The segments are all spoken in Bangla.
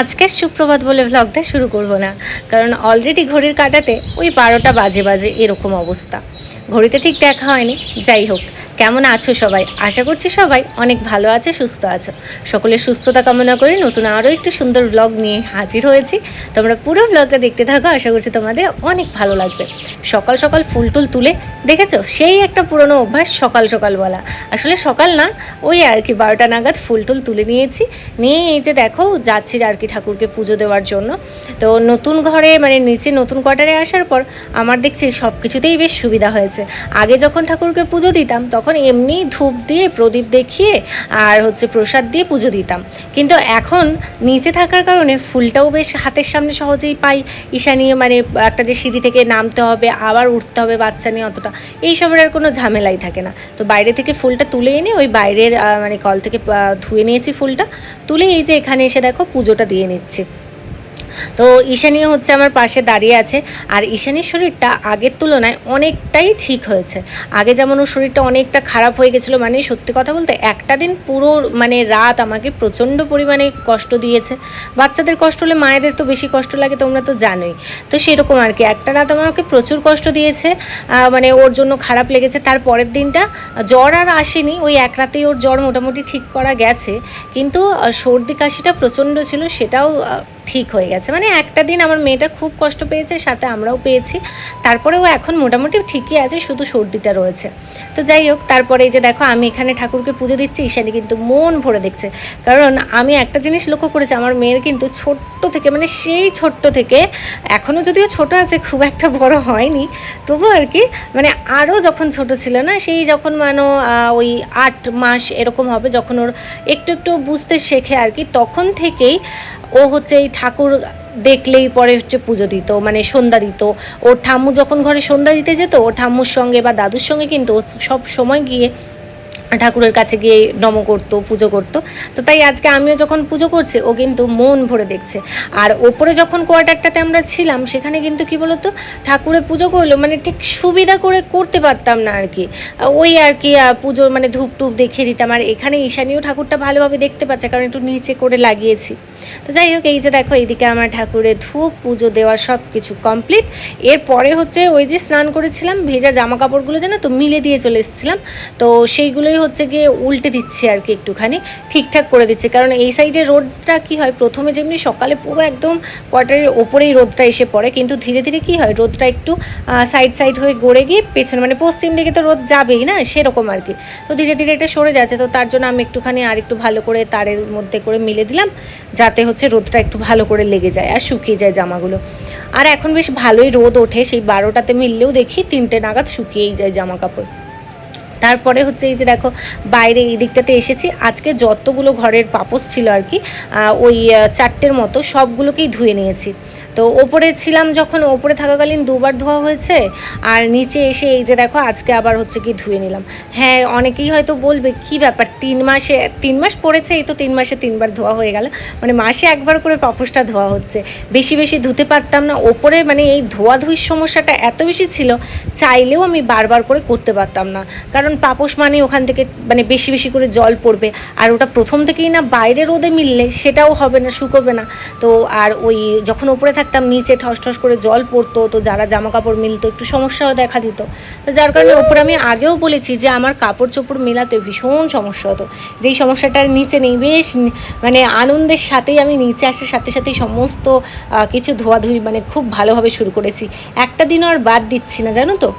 আজকের সুপ্রভাত বলে ভ্লগটা শুরু করব না। কারণ অলরেডি ঘড়ির কাটাতে ওই বারোটা বাজে বাজে এরকম অবস্থা। ঘড়িতে ঠিক দেখা হয়নি, যাই হোক। কেমন আছো সবাই? আশা করছি সবাই অনেক ভালো আছে, সুস্থ আছো। সকলের সুস্থতা কামনা করে নতুন আরও একটু সুন্দর ব্লগ নিয়ে হাজির হয়েছি। তোমরা পুরো ব্লগটা দেখতে থাকো, আশা করছি তোমাদের অনেক ভালো লাগবে। সকাল সকাল ফুল টুল তুলে, দেখেছ? সেই একটা পুরনো অভ্যাস সকাল সকাল বলা। আসলে সকাল না, ওই আর কি বারোটা নাগাদ ফুল টুল তুলে নিয়েছি। নিয়ে এই যে দেখো, যাচ্ছি আর কি ঠাকুরকে পুজো দেওয়ার জন্য। তো নতুন ঘরে মানে নিচে নতুন কোয়ার্টারে আসার পর, আমার দেখছি সব কিছুতেই বেশ সুবিধা হয়েছে। আগে যখন ঠাকুরকে পুজো দিতাম, তখন এমনি ধূপ দিয়ে, প্রদীপ দেখিয়ে আর হচ্ছে প্রসাদ দিয়ে পুজো দিতাম। কিন্তু এখন নিচে থাকার কারণে ফুলটাও বেশ হাতের সামনে সহজেই পাই। ঈশা নিয়ে মানে একটা যে সিঁড়ি থেকে নামতে হবে, আবার উঠতে হবে বাচ্চা নিয়ে অতটা। এইসবের আর কোনো ঝামেলাই থাকে না। তো বাইরে থেকে ফুলটা তুলে এনে ওই বাইরের মানে কল থেকে ধুয়ে নিয়েছি ফুলটা। তুলে এই যে এখানে এসে দেখো পুজোটা দিয়ে নিচ্ছি। তো ঈশানীও হচ্ছে আমার পাশে দাঁড়িয়ে আছে। আর ঈশানীর শরীরটা আগের তুলনায় অনেকটাই ঠিক হয়েছে। আগে যেমন ওর শরীরটা অনেকটা খারাপ হয়ে গেছিল মানে সত্যি কথা বলতে একটা দিন পুরো মানে রাত আমাকে প্রচণ্ড পরিমাণে কষ্ট দিয়েছে। বাচ্চাদের কষ্ট হলে মায়েদের তো বেশি কষ্ট লাগে, তোমরা তো জানোই। তো সেরকম আর কি, একটা রাত আমাকে প্রচুর কষ্ট দিয়েছে মানে ওর জন্য খারাপ লেগেছে। তার পরের দিনটা জ্বর আর আসেনি, ওই এক রাতেই ওর জ্বর মোটামুটি ঠিক করা গেছে। কিন্তু সর্দি কাশিটা প্রচণ্ড ছিল, সেটাও ঠিক হয়ে গেছে। মানে একটা দিন আমার মেয়েটা খুব কষ্ট পেয়েছে, সাথে আমরাও পেয়েছি। তারপরেও এখন মোটামুটি ঠিকই আছে, শুধু সর্দিটা রয়েছে। তো যাই হোক, তারপরে এই যে দেখো, আমি এখানে ঠাকুরকে পুজো দিচ্ছি, ঈশানি কিন্তু মন ভরে দেখছে। কারণ আমি একটা জিনিস লক্ষ্য করেছি, আমার মেয়ের কিন্তু ছোট্ট থেকে মানে সেই ছোট্ট থেকে এখনও যদিও ছোট আছে, খুব একটা বড় হয়নি তবু আর কি মানে আরও যখন ছোট ছিল না, সেই যখন মানো ওই আট মাস এরকম হবে, যখন ওর একটু একটু বুঝতে শেখে আর কি, তখন থেকেই ও হচ্ছে এই ঠাকুর দেখলেই পরে হচ্ছে পুজো দিত মানে সন্ধ্যা দিত। ওর ঠাম্মু যখন ঘরে সন্ধ্যা দিতে যেত, ও ঠাম্মুর সঙ্গে বা দাদুর সঙ্গে কিন্তু সব সময় গিয়ে ঠাকুরের কাছে গিয়ে নম করতো, পুজো করতো। তো তাই আজকে আমিও যখন পুজো করছি, ও কিন্তু মন ভরে দেখছে। আর ওপরে যখন কোয়ার্টারটাতে আমরা ছিলাম, সেখানে কিন্তু কি বলতো, ঠাকুরে পুজো করল মানে ঠিক সুবিধা করে করতে পারতাম না আর কি। ওই আর কি পুজোর মানে ধূপ টুপ দেখিয়ে দিতাম। আর এখানে ঈশানীয় ঠাকুরটা ভালোভাবে দেখতে পাচ্ছে, কারণ একটু নিচে করে লাগিয়েছি। তো যাই হোক, এই যে দেখো, এইদিকে আমার ঠাকুরের ধূপ, পুজো দেওয়া সব কিছু কমপ্লিট এরপরে হচ্ছে ওই যে স্নান করেছিলাম, ভেজা জামা কাপড়গুলো যেন তো মিলে দিয়ে চলে এসেছিলাম। তো সেইগুলোই হচ্ছে গিয়ে উল্টে দিচ্ছে আর কি একটুখানি, ঠিকঠাক করে দিচ্ছে। কারণ এই সাইডে রোদটা কি হয়, প্রথমে যেমনি সকালে পুরো একদম কোয়ার্টারের ওপরেই রোদটা এসে পড়ে, কিন্তু ধীরে ধীরে কি হয়, রোদটা একটু সাইড সাইড হয়ে গড়ে গিয়ে পেছনে মানে পশ্চিম দিকে তো রোদ যাবেই না, সেরকম আর কি। তো ধীরে ধীরে এটা সরে যাচ্ছে, তো তার জন্য আমি একটুখানি আর একটু ভালো করে তারের মধ্যে করে মিলে দিলাম, যাতে হচ্ছে রোদটা একটু ভালো করে লেগে যায় আর শুকিয়ে যায় জামাগুলো। আর এখন বেশ ভালোই রোদ ওঠে, সেই বারোটাতে মিললেও দেখি তিনটে নাগাদ শুকিয়েই যায় জামা কাপড় তারপরে হচ্ছে এই যে দেখো, বাইরে এই দিকটাতে এসেছি। আজকে যতগুলো ঘরের পাপস ছিল আর কি ওই চারটের মতো সবগুলোকেই ধুয়ে নিয়েছি। তো ওপরে ছিলাম যখন, ওপরে থাকাকালীন দুবার ধোয়া হয়েছে, আর নিচে এসে এই যে দেখো, আজকে আবার হচ্ছে কি ধুয়ে নিলাম। হ্যাঁ অনেকেই হয়তো বলবে, কি ব্যাপার? তিন মাসে, তিন মাস পড়েছে, এই তো তিন মাসে তিনবার ধোয়া হয়ে গেল। মানে মাসে একবার করে পাপোসটা ধোয়া হচ্ছে। বেশি বেশি ধুতে পারতাম না। ওপরে মানে এই ধোয়া ধোয়াধুয়ির সমস্যাটা এত বেশি ছিল, চাইলেও আমি বারবার করে করতে পারতাম না। কারণ পাপোশ মানে ওখান থেকে মানে বেশি বেশি করে জল পড়বে, আর ওটা প্রথম থেকেই না বাইরে রোদে মিললে সেটাও হবে না, শুকোবে না। তো আর ওই যখন ওপরে থাকতাম নিচে ঠস ঠস করে জল পড়তো, তো যারা জামা কাপড় মিলতো, একটু সমস্যাও দেখা দিত। তো যার কারণে ওপরে আমি আগেও বলেছি যে আমার কাপড় চোপড় মেলাতে ভীষণ সমস্যা হতো। যেই সমস্যাটার নিচে নেই, বেশ মানে আনন্দের সাথেই আমি নিচে আসার সাথে সাথেই সমস্ত কিছু ধোয়াধুয়ি মানে খুব ভালোভাবে শুরু করেছি। একটা দিনও আর বাদ দিচ্ছি না, জানো তো?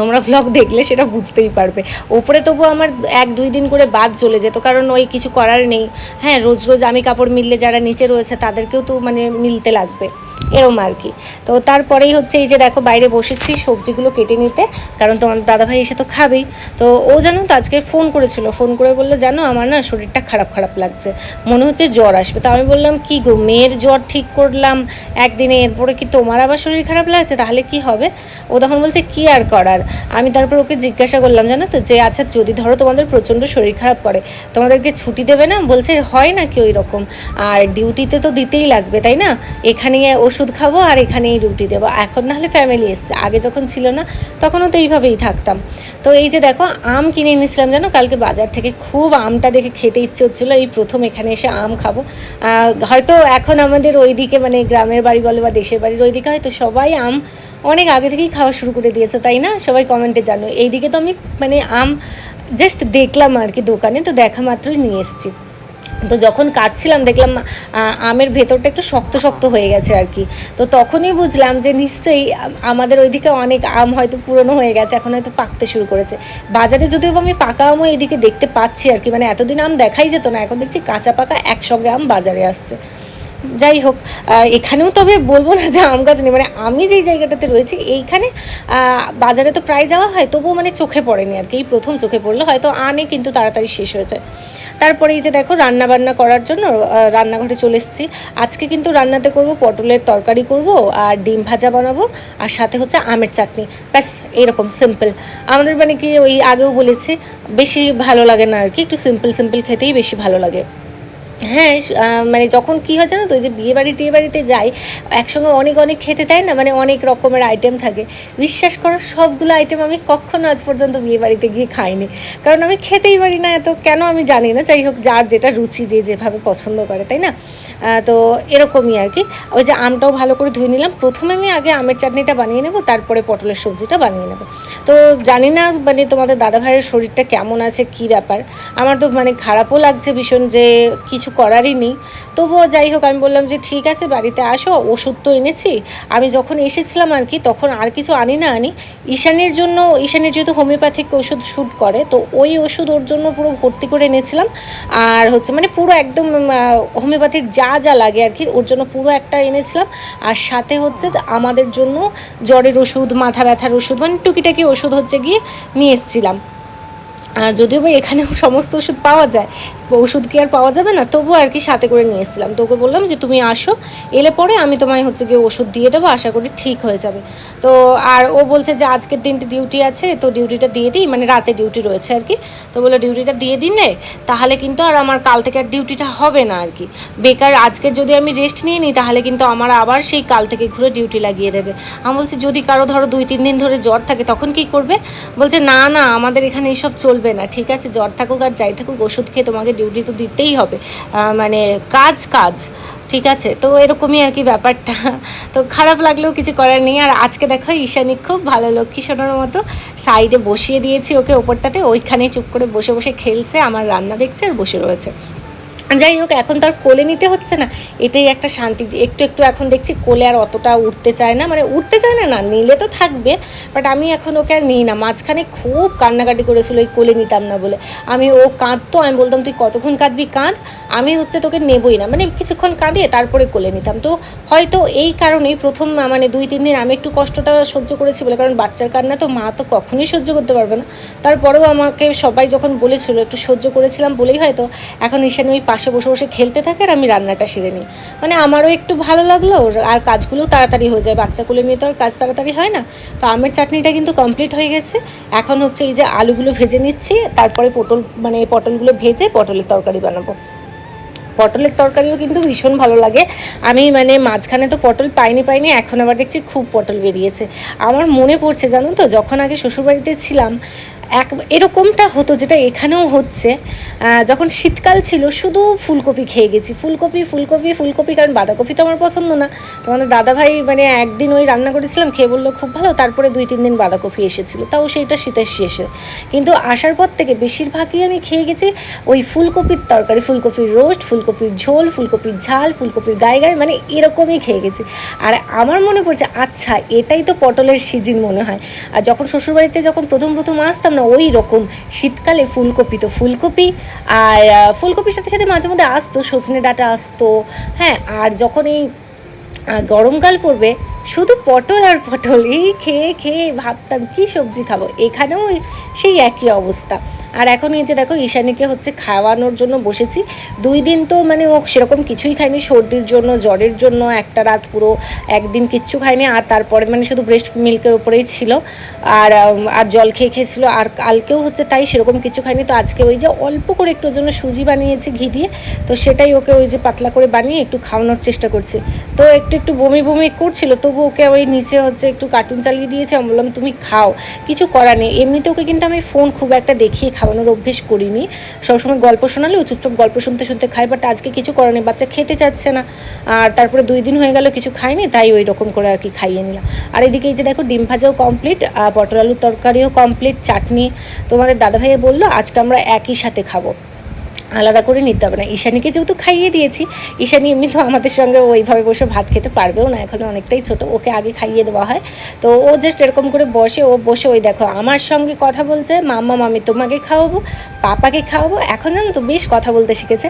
তোমরা ব্লগ দেখলে সেটা বুঝতেই পারবে। ওপরে তবু আমার এক দুই দিন করে বাদ চলে যেত, কারণ ওই কিছু করার নেই। হ্যাঁ রোজ রোজ আমি কাপড় মিললে যারা নিচে রয়েছে তাদেরকেও তো মানে মিলতে লাগবে। এরম আর কি। তো তারপরেই হচ্ছে এই যে দেখো বাইরে বসেছি সবজিগুলো কেটে নিতে, কারণ তোমার দাদাভাই এসে তো খাবেই। তো ও জানো তো আজকে ফোন করেছিল, ফোন করে বলল, জানো, আমার না শরীরটা খারাপ খারাপ লাগছে। মনে হচ্ছে জ্বর আসবে। তো আমি বললাম, কি গো, মেয়ের জ্বর ঠিক করলাম একদিনে, এরপরে কি তোমার আবার শরীর খারাপ লাগছে? তাহলে কি হবে? ও তখন বলছে, কি আর করার? আমি তারপর ওকে জিজ্ঞাসা করলাম, জানো তো যে আচ্ছা যদি ধরো তোমাদের প্রচণ্ড শরীর খারাপ করে, তোমাদেরকে ছুটি দেবে না? বলছে, হয় না কি ওই রকম? আর ডিউটিতে তো দিতেই লাগবে, তাই না? এখানে ওষুধ খাব আর এখানেই রুটি দেবো। এখন নাহলে ফ্যামিলি এসছে। আগে যখন ছিল না, তখনও তো এইভাবেই থাকতাম। তো এই যে দেখো, আম কিনে এনেছিলাম জানো? কালকে বাজার থেকে খুব আমটা দেখে খেতে ইচ্ছে হচ্ছিল। এই প্রথম এখানে এসে আম খাব। হয়তো এখন আমাদের ওইদিকে মানে গ্রামের বাড়ি বলে বা দেশের বাড়ির ওইদিকে হয়তো সবাই আম অনেক আগে থেকেই খাওয়া শুরু করে দিয়েছে, তাই না? সবাই কমেন্টে জানো। এইদিকে তো আমি মানে আম জাস্ট দেখলাম আর কি দোকানে। তো দেখা মাত্রই নিয়ে এসেছি। তো যখন কাটছিলাম, দেখলাম আমের ভেতরটা একটু শক্ত শক্ত হয়ে গেছে আর কি। তো তখনই বুঝলাম যে নিশ্চয়ই আমাদের ওইদিকে অনেক আম হয়তো পুরনো হয়ে গেছে, এখন হয়তো পাকতে শুরু করেছে। বাজারে যদিও আমি পাকা আমও এইদিকে দেখতে পাচ্ছি আর কি মানে এতদিন আম দেখাই যেত না, এখন দেখছি কাঁচা পাকা একসঙ্গে আম বাজারে আসছে। যাই হোক এখানেও তবে বলব না যে আম গাছ নেই। মানে আমি যেই জায়গাটাতে রয়েছি, এইখানে বাজারে তো প্রায় যাওয়া হয়, তবুও মানে চোখে পড়েনি আর কি। এই প্রথম চোখে পড়ল, হয়তো আনে কিন্তু তাড়াতাড়ি শেষ হয়েছে। তারপরে এই যে দেখো রান্না বান্না করার জন্য রান্নাঘরে চলে এসেছি। আজকে কিন্তু রান্নাতে করব পটলের তরকারি করব, আর ডিম ভাজা বানাবো, আর সাথে হচ্ছে আমের চাটনি। ব্যাস, এরকম সিম্পল আমাদের মানে কি ওই আগেও বলেছি, বেশি ভালো লাগে না আর কি, একটু সিম্পল সিম্পল খেতেই বেশি ভালো লাগে। হ্যাঁ মানে যখন কী হয় জানো তো যে বিয়ে বাড়ি টিয়ে বাড়িতে যাই, একসঙ্গে অনেক অনেক খেতে দেয় না? মানে অনেক রকমের আইটেম থাকে। বিশ্বাস করো, সবগুলো আইটেম আমি কখনো আজ পর্যন্ত বিয়ে বাড়িতে গিয়ে খাইনি। কারণ আমি খেতেই পারি না এত, কেন আমি জানি না? যাই হোক, যার যেটা রুচি, যে যেভাবে পছন্দ করে, তাই না? তো এরকমই আর কি। ওই যে আমটাও ভালো করে ধুয়ে নিলাম। প্রথমে আমি আগে আমের চাটনিটা বানিয়ে নেব, তারপরে পটলের সবজিটা বানিয়ে নেব। তো জানি না মানে তোমাদের দাদা ভাইয়ের শরীরটা কেমন আছে, কি ব্যাপার? আমার তো মানে খারাপও লাগছে ভীষণ যে কিছু করারই নেই। তবুও যাই হোক, আমি বললাম যে ঠিক আছে, বাড়িতে আসো, ওষুধ তো এনেছি। আমি যখন এসেছিলাম আর কি, তখন আর কিছু আনি না আনি। ঈশানের জন্য, ঈশানের যেহেতু হোমিওপ্যাথিক ওষুধ শ্যুট করে, তো ওই ওষুধ ওর জন্য পুরো ভর্তি করে এনেছিলাম। আর হচ্ছে মানে পুরো একদম হোমিওপ্যাথির যা যা লাগে আর কি, ওর জন্য পুরো একটা এনেছিলাম। আর সাথে হচ্ছে আমাদের জন্য জ্বরের ওষুধ, মাথা ব্যথার ওষুধ মানে টুকিটাকি ওষুধ হচ্ছে গিয়ে নিয়ে এসেছিলাম। যদিও বা এখানেও সমস্ত ওষুধ পাওয়া যায়, ওষুধ কি আর পাওয়া যাবে না? তবুও আর কি সাথে করে নিয়ে এসেছিলাম। তো ওকে বললাম যে, তুমি আসো, এলে পরে আমি তোমায় হচ্ছে গিয়ে ওষুধ দিয়ে দেবো, আশা করি ঠিক হয়ে যাবে। তো আর ও বলছে যে, আজকের দিনটা ডিউটি আছে, তো ডিউটিটা দিয়ে দিই মানে রাতে ডিউটি রয়েছে আর কি। তো বলে ডিউটিটা দিয়ে দিলে তাহলে কিন্তু আর আমার কাল থেকে আর ডিউটিটা হবে না আর কি। বেকার আজকে যদি আমি রেস্ট নিয়ে নিই, তাহলে কিন্তু আমার আবার সেই কাল থেকে ঘুরে ডিউটি লাগিয়ে দেবে। আমি বলছি, যদি কারও ধরো দুই, তিন দিন ধরে জ্বর থাকে, তখন কি করবে? বলছে, না না, আমাদের এখানে এসব চলবে না, ঠিক আছে? জ্বর থাকুক আর যাই থাকুক, ওষুধ খেয়ে তোমাকে ডিউটি তো দিতেই হবে। মানে কাজ কাজ, ঠিক আছে? তো এরকমই আর কি ব্যাপারটা। তো খারাপ লাগলেও কিছু করার নেই। আর আজকে দেখো ঈশানী খুব ভালো লক্ষ্মী সোনার মতো সাইডে বসিয়ে দিয়েছি ওকে ওপরটাতে। ওইখানে চুপ করে বসে বসে খেলছে, আমার রান্না দেখছে আর বসে রয়েছে। যাই হোক, এখন তো আর কোলে নিতে হচ্ছে না। এটাই একটা শান্তি যে একটু একটু এখন দেখছি কোলে আর অতটা উঠতে চায় না। মানে উঠতে চায় না না, নিলে তো থাকবে বাট আমি এখন ওকে আর নিই না। মাঝখানে খুব কান্নাকাটি করেছিল ওই কোলে নিতাম না বলে। আমি, ও কাঁদতো, আমি বলতাম, তুই কতক্ষণ কাঁদবি? কাঁদ। আমি হচ্ছে তোকে নেবই না। মানে কিছুক্ষণ কাঁদিয়ে তারপরে কোলে নিতাম। তো হয়তো এই কারণেই প্রথম মানে দুই, তিন দিন আমি একটু কষ্টটা সহ্য করেছি বলে, কারণ বাচ্চার কান্না তো মা তো কখনোই সহ্য করতে পারবে না। তারপরেও আমাকে সবাই যখন বলেছিল, একটু সহ্য করেছিলাম বলেই হয়তো এখন ঈশানি ওই পাশে বসে বসে খেলতে থাকে আর আমি রান্নাটা সেরে নিই। মানে আমারও একটু ভালো লাগল আর কাজগুলো তাড়াতাড়ি হয়ে যায়। বাচ্চা কোলে নিয়ে তো আর কাজ তাড়াতাড়ি হয় না। তো আমের চাটনিটা কিন্তু কমপ্লিট হয়ে গেছে। এখন হচ্ছে এই যে আলুগুলো ভেজে নিচ্ছি, তারপরে পটল মানে পটলগুলো ভেজে পটলের তরকারি বানাবো। পটলের তরকারিও কিন্তু ভীষণ ভালো লাগে। আমি মানে মাঝখানে তো পটল পাইনি পাইনি, এখন আবার দেখছি খুব পটল বেরিয়েছে। আমার মনে পড়ছে, জানো তো, যখন আগে শ্বশুরবাড়িতে ছিলাম, এক, এরকমটা হতো যেটা এখানেও হচ্ছে। যখন শীতকাল ছিল, শুধু ফুলকপি খেয়ে গেছি। ফুলকপি ফুলকপি ফুলকপি, কারণ বাঁধাকপি তো আমার পছন্দ না। তোমাদের দাদাভাই মানে একদিন ওই রান্না করেছিলাম, খেয়ে বলল, খুব ভালো। তারপরে দুই, তিন দিন বাঁধাকপি এসেছিল। তাও সেইটা শীতের শেষে। কিন্তু আসার পর থেকে বেশিরভাগই আমি খেয়ে গেছি ওই ফুলকপির তরকারি, ফুলকপির রোস্ট, ফুলকপির ঝোল, ফুলকপির ঝাল, ফুলকপির গায়ে গায়ে মানে এরকমই খেয়ে গেছি। আর আমার মনে পড়ছে আচ্ছা এটাই তো পটলের সিজন মনে হয়। আর যখন শ্বশুরবাড়িতে যখন প্রথম প্রথম আসতাম না, ওই রকম শীতকালে ফুলকপি তো ফুলকপি আর ফুলকপির সাথে সাথে মাঝে মধ্যে আসতো, সজনে ডাটা আসতো হ্যাঁ আর যখন এই গরমকাল পড়বে শুধু পটল আর পটল, এই খেয়ে খেয়ে ভাবতাম, কি সবজি খাব? এখানেও সেই একই অবস্থা। আর এখন এই যে দেখো, ঈশানীকে হচ্ছে খাওয়ানোর জন্য বসেছি। দুই দিন তো মানে ও সেরকম কিছুই খায়নি, সর্দির জন্য, জ্বরের জন্য, একটা রাত পুরো একদিন কিচ্ছু খায়নি, আর তারপরে মানে শুধু ব্রেস্ট মিল্কের উপরেই ছিল। আর আর জল খেয়ে খেয়েছিল, আর কালকেও হচ্ছে তাই সেরকম কিছু খায়নি। তো আজকে ওই যে অল্প করে একটু জন্য সুজি বানিয়েছি ঘি দিয়ে, তো সেটাই ওকে ওই যে পাতলা করে বানিয়ে একটু খাওয়ানোর চেষ্টা করছি। তো একটু একটু বমি বমি করছিল তবু ওকে ওই নিচে হচ্ছে একটু কার্টুন চালিয়ে দিয়েছে। আমি বললাম, তুমি খাও, কিছু করার নেই। এমনিতে ওকে কিন্তু আমি ফোন খুব একটা দেখিয়ে খাওয়ানোর অভ্যেস করিনি। সবসময় গল্প শোনালে ও চুপচাপ গল্প শুনতে শুনতে খায় বাট আজকে কিছু করার নেই। বাচ্চা খেতে চাচ্ছে না। আর তারপরে দুই দিন হয়ে গেল কিছু খায়নি, তাই ওই রকম করে আর কি খাইয়ে নিলাম। আর এদিকে এই যে দেখো, ডিম ভাজাও কমপ্লিট পটল আলুর তরকারিও কমপ্লিট চাটনি। তোমাদের দাদা দাদাভাইয়ে বলল, আজকে আমরা একই সাথে খাব। আলাদা করে নিতে হবে না। ঈশানীকে যেহেতু খাইয়ে দিয়েছি, ঈশানী এমনি তো আমাদের সঙ্গে ওইভাবে বসে ভাত খেতে পারবেও না, এখন অনেকটাই ছোট, ওকে আগে খাইয়ে দেওয়া হয়। তো ও জাস্ট এরকম করে বসে, ও বসে ওই দেখো, আমার সঙ্গে কথা বলছে, মাম্মা মামি তোমাকে খাওয়াবো, পাপাকে খাওয়াবো, এখন জানো তো বেশ কথা বলতে শিখেছে।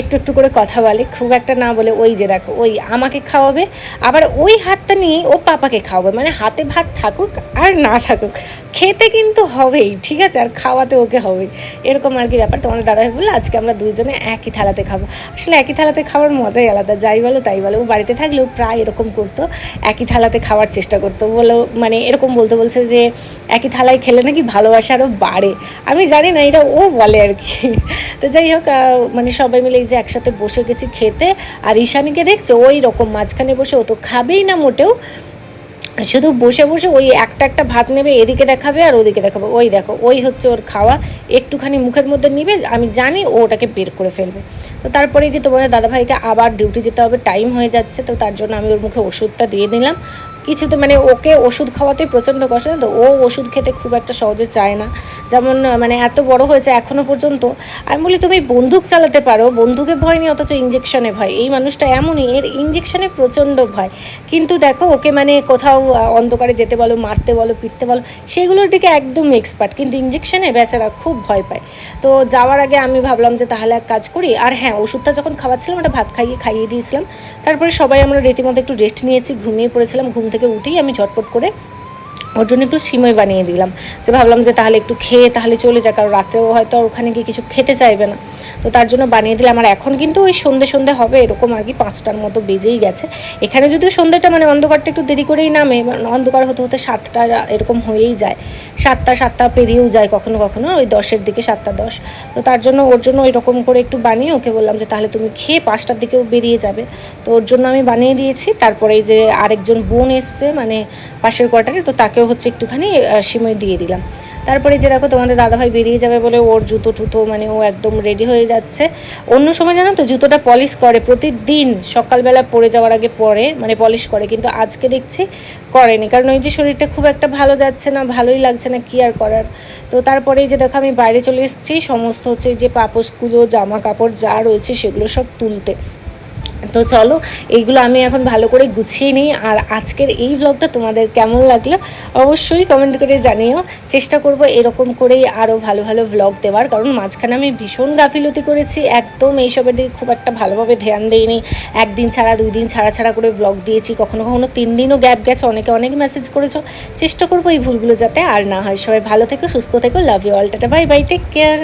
একটু একটু করে কথা বলে, খুব একটা না বলে, ওই যে দেখো, ওই আমাকে খাওয়াবে, আবার ওই হাতটা নিয়ে ও পাপাকে খাওয়াবে মানে হাতে ভাত থাকুক আর না থাকুক, খেতে কিন্তু হবেই, ঠিক আছে? আর খাওয়াতে ওকে হবেই। এরকম আর কি ব্যাপার, তোমাদের দাদাভাই বলল আজকে আমরা দুইজনে একই থালাতে খাব। আসলে একই থালাতে খাওয়ার মজাই আলাদা, যাই বলো তাই বলো। ও বাড়িতে থাকলেও প্রায় এরকম করতো, একই থালাতে খাওয়ার চেষ্টা করতো। বলো মানে এরকম বলতে বলছে যে একই থালায় খেলে নাকি ভালোবাসা আরও বাড়ে। আমি জানি না, এটা ও বলে আর কি। তো যাই হোক মানে সবাই মিলে এই যে একসাথে বসে গেছি খেতে, আর ঈশানীকে দেখছে, ওই রকম মাঝখানে বসে ও তো খাবেই না মোটেও। শুধু বসে বসে ওই একটা একটা ভাত নেবে, এদিকে দেখাবে আর ওদিকে দেখাবে। ওই দেখো, ওই হচ্ছে ওর খাওয়া। একটুখানি মুখের মধ্যে নিবে, আমি জানি ও ওটাকে বের করে ফেলবে। তো তারপরে যে তোমাদের দাদাভাইকে আবার ডিউটি যেতে হবে টাইম হয়ে যাচ্ছে, তো তার জন্য আমি ওর মুখে ওষুধটা দিয়ে দিলাম। কিছুতে মানে ওকে ওষুধ খাওয়াতেই প্রচণ্ড কষ্ট তো? ও ওষুধ খেতে খুব একটা সহজে চায় না। যেমন মানে এত বড় হয়েছে এখনও পর্যন্ত। আমি বলি, তুমি বন্দুক চালাতে পারো, বন্দুকে ভয় নেই, অথচ ইঞ্জেকশনে ভয়। এই মানুষটা এমনই, এর ইঞ্জেকশনে প্রচণ্ড ভয়। কিন্তু দেখো, ওকে মানে কোথাও অন্ধকারে যেতে বলো, মারতে বলো, পিটতে বলো, সেগুলোর দিকে একদম এক্সপার্ট কিন্তু ইঞ্জেকশনে বেচারা খুব ভয় পায়। তো যাওয়ার আগে আমি ভাবলাম যে, তাহলে এক কাজ করি। আর হ্যাঁ ওষুধটা যখন খাওয়াচ্ছিলাম, ওটা ভাত খাইয়ে খাইয়ে দিয়েছিলাম। তারপরে সবাই আমরা রীতিমতো একটু রেস্ট নিয়েছি, ঘুমিয়ে পড়েছিলাম, ঘুম থেকে উঠেই আমি ঝটপট করে ওর জন্য একটু সিমই বানিয়ে দিলাম। যে ভাবলাম যে তাহলে একটু খেয়ে তাহলে চলে যাক, কারণ রাতেও হয়তো ওখানে গিয়ে কিছু খেতে চাইবে না। তো তার জন্য বানিয়ে দিলাম। আর এখন কিন্তু ওই সন্ধে সন্ধে হবে, এরকম আর কি পাঁচটার মতো বেজেই গেছে। এখানে যদিও সন্ধ্যাটা মানে অন্ধকারটা একটু দেরি করেই নামে মানে অন্ধকার হতে হতে সাতটা এরকম হয়েই যায়। সাতটা সাতটা পেরিয়েও যায় কখনো কখনো, ওই দশের দিকে সাতটা দশ। তো তার জন্য ওর জন্য ওই রকম করে একটু বানিয়ে ওকে বললাম যে তাহলে তুমি খেয়ে পাঁচটার দিকেও বেরিয়ে যাবে। তো ওর জন্য আমি বানিয়ে দিয়েছি। তারপরে এই যে আরেকজন বোন এসছে মানে পাশের কোয়ার্টারে, তো তাকেও হচ্ছে একটুখানি সিমই দিয়ে দিলাম। তারপরে যে দেখো তোমাদের দাদাভাই বেরিয়ে যাবে বলে ওর জুতো টুতো মানে ও একদম রেডি হয়ে যাচ্ছে। অন্য সময় জানো তো জুতোটা পলিশ করে, প্রতিদিন সকালবেলা পরে যাওয়ার আগে পরে মানে পলিশ করে, কিন্তু আজকে দেখছি করেনি। কারণ ওই যে শরীরটা খুব একটা ভালো যাচ্ছে না, ভালোই লাগছে না, কি আর করার? তো তারপরে যে দেখো আমি বাইরে চলে এসেছি, সমস্ত হচ্ছে যে পাপোশগুলো জামা কাপড় যা রয়েছে সেগুলো সব তুলতে। তো চলো, এইগুলো আমি এখন ভালো করে গুছিয়ে নিই। আর আজকের এই ব্লগটা তোমাদের কেমন লাগল অবশ্যই কমেন্ট করে জানিও। চেষ্টা করব এরকম করেই আরও ভালো ভালো ব্লগ দেওয়ার, কারণ মাঝখানে আমি ভীষণ গাফিলতি করেছি। একদম এইসবের দিকে খুব একটা ভালোভাবে ধ্যান দিইনি। একদিন ছাড়া দুই দিন ছাড়া ছাড়া করে ব্লগ দিয়েছি। কখনো কখনো তিন দিনও গ্যাপ গেছে। অনেকে অনেক মেসেজ করেছ। চেষ্টা করব এই ভুলগুলো যাতে আর না হয়। সবাই ভালো থেকো, সুস্থ থেকো love you all tata bye bye take care